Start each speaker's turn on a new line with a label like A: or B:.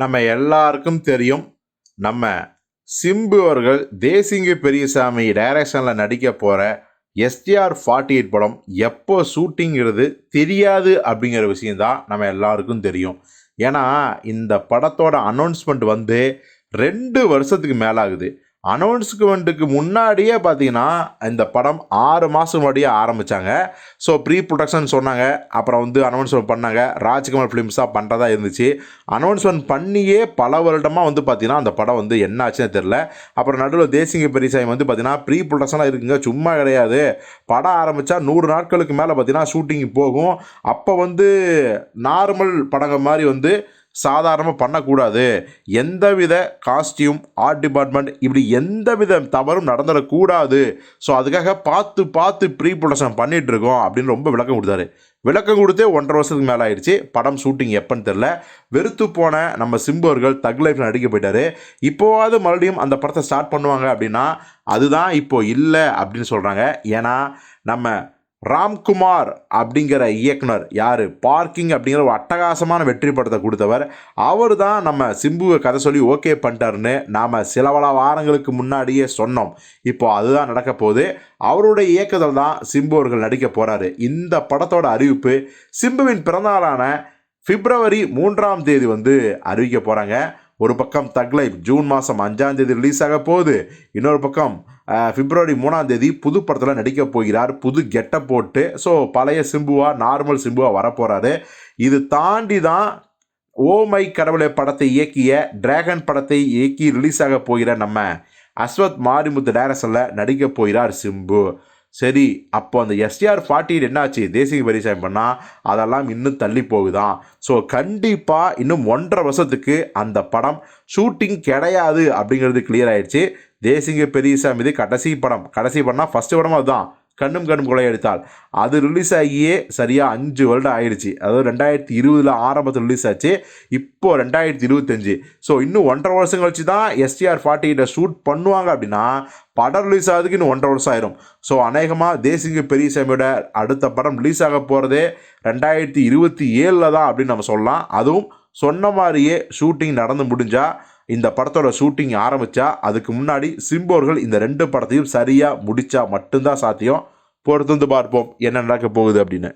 A: நம்ம எல்லாருக்கும் தெரியும். நம்ம சிம்பு அவர்கள் தேசிங்க பெரியசாமி டைரக்ஷனில் நடிக்க போகிற எஸ்டிஆர் ஃபார்ட்டி எயிட் படம் எப்போ ஷூட்டிங்கிறது தெரியாது அப்படிங்கிற விஷயந்தான் நம்ம எல்லாருக்கும் தெரியும். ஏன்னா இந்த படத்தோட அனௌன்ஸ்மெண்ட் வந்து ரெண்டு வருஷத்துக்கு மேலாகுது. அனௌன்ஸ்மெண்ட்டுக்கு முன்னாடியே பார்த்தீங்கன்னா இந்த படம் ஆறு மாதம் முன்னாடியே ஆரம்பித்தாங்க ஸோ ப்ரீ ப்ரொடக்ஷன் சொன்னாங்க. அப்புறம் வந்து அனௌன்ஸ்மெண்ட் பண்ணாங்க. ராஜ்குமார் ஃபிலிம்ஸாக பண்ணுறதா இருந்துச்சு. அனௌன்ஸ்மெண்ட் பண்ணியே பல வருடமாக வந்து பார்த்தீங்கன்னா அந்த படம் வந்து என்ன ஆச்சுன்னு தெரில அப்புறம் நடுவில் தேசிங்க பெரியசாமி வந்து பார்த்தீங்கன்னா ப்ரீ ப்ரொடக்ஷனாக இருக்குங்க. சும்மா கிடையாது. படம் ஆரம்பித்தா நூறு நாட்களுக்கு மேலே பார்த்தீங்கன்னா ஷூட்டிங் போகும். அப்போ வந்து நார்மல் படங்கள் மாதிரி வந்து சாதாரணமாக பண்ணக்கூடாது. எந்தவித காஸ்டியூம் ஆர்ட் டிபார்ட்மெண்ட் இப்படி எந்தவித தவறும் நடந்துடக்கூடாது. ஸோ அதுக்காக பார்த்து பார்த்து ப்ரீ ப்ரொடக்ஷன் பண்ணிகிட்ருக்கோம் இருக்கோம் அப்படின்னு ரொம்ப விளக்கம் கொடுத்தாரு. விளக்கம் கொடுத்தே ஒன்றரை வருஷத்துக்கு மேலே ஆயிடுச்சு. படம் ஷூட்டிங் எப்போன்னு தெரில வெறுத்து போன நம்ம சிம்பவர்கள் தக் லைஃப்பில் நடிக்க போயிட்டாரு. இப்போவாவது மறுபடியும் அந்த படத்தை ஸ்டார்ட் பண்ணுவாங்க அப்படின்னா அதுதான் இப்போ இல்லை அப்படின்னு சொல்கிறாங்க ஏன்னா நம்ம ராம்குமார் அப்படிங்கிற இயக்குனர் யார்? பார்க்கிங் அப்படிங்கிற ஒரு அட்டகாசமான வெற்றி படத்தை கொடுத்தவர். அவர் தான் நம்ம சிம்புவை கதை சொல்லி ஓகே பண்ணிட்டாருன்னு நாம் சில பல வாரங்களுக்கு முன்னாடியே சொன்னோம். இப்போ அதுதான் நடக்க போகுது. அவருடைய இயக்குதல் தான் சிம்பு அவர்கள் நடிக்க போகிறாரு இந்த படத்தோட அறிவிப்பு சிம்புவின் பிறந்தநாளான பிப்ரவரி மூன்றாம் தேதி வந்து அறிவிக்க போகிறாங்க ஒரு பக்கம் தக் லைஃப் ஜூன் மாதம் அஞ்சாம் தேதி ரிலீஸ் ஆக போகுது. இன்னொரு பக்கம் பிப்ரவரி மூணாம் தேதி புது படத்தில் நடிக்க போகிறார். புது கெட்டப் போட்டு ஸோ பழைய சிம்புவா நார்மல் சிம்புவா வரப்போகிறாரு இது தாண்டி தான் ஓமை கடவுளை படத்தை இயக்கிய டிராகன் படத்தை இயக்கி ரிலீஸ் ஆக போகிற நம்ம அஸ்வத் மாரிமுத்து டைரக்ஷனில் நடிக்க போகிறார் சிம்பு. சரி அப்போ அந்த எஸ்டிஆர் ஃபார்ட்டி என்னாச்சு? தேசிய பரிசாயம் பண்ணால் அதெல்லாம் இன்னும் தள்ளி போகுதான் ஸோ கண்டிப்பாக இன்னும் ஒன்றரை வருஷத்துக்கு அந்த படம் ஷூட்டிங் கிடையாது அப்படிங்கிறது கிளியர் ஆயிடுச்சு. தேசிங்க பெரியசாமி இது கடைசி படம். கடைசி படம்னா ஃபஸ்ட்டு படம் அதுதான். கண்ணும் கண்ணும் கொலை எடுத்தால் அது ரிலீஸ் ஆகியே சரியாக அஞ்சு வருடம் ஆயிடுச்சு. அதாவது ரெண்டாயிரத்தி இருபதில் ஆரம்பத்தில் ரிலீஸ் ஆச்சு. இப்போ ரெண்டாயிரத்தி இருபத்தஞ்சு. ஸோ இன்னும் ஒன்றரை வருஷம் கழிச்சு தான் எஸ்டிஆர் ஃபார்ட்டி எயிட்டை ஷூட் பண்ணுவாங்க அப்படின்னா படம் ரிலீஸ் ஆகுதுக்கு இன்னும் ஒன்றரை வருஷம் ஆயிரும். ஸோ அநேகமாக தேசிங்க பெரியசாமியோட அடுத்த படம் ரிலீஸ் ஆக போகிறதே ரெண்டாயிரத்தி இருபத்தி ஏழில் தான் அப்படின்னு நம்ம சொல்லலாம். அதுவும் சொன்ன மாதிரியே ஷூட்டிங் நடந்து முடிஞ்சால் இந்த படத்தோட ஷூட்டிங் ஆரம்பித்தா அதுக்கு முன்னாடி சிம்போர்கள் இந்த ரெண்டு படத்தையும் சரியாக முடித்தா மட்டும்தான் சாத்தியம். பொறுத்து வந்து பார்ப்போம். என்ன நடக்க போகுது அப்படின்னு.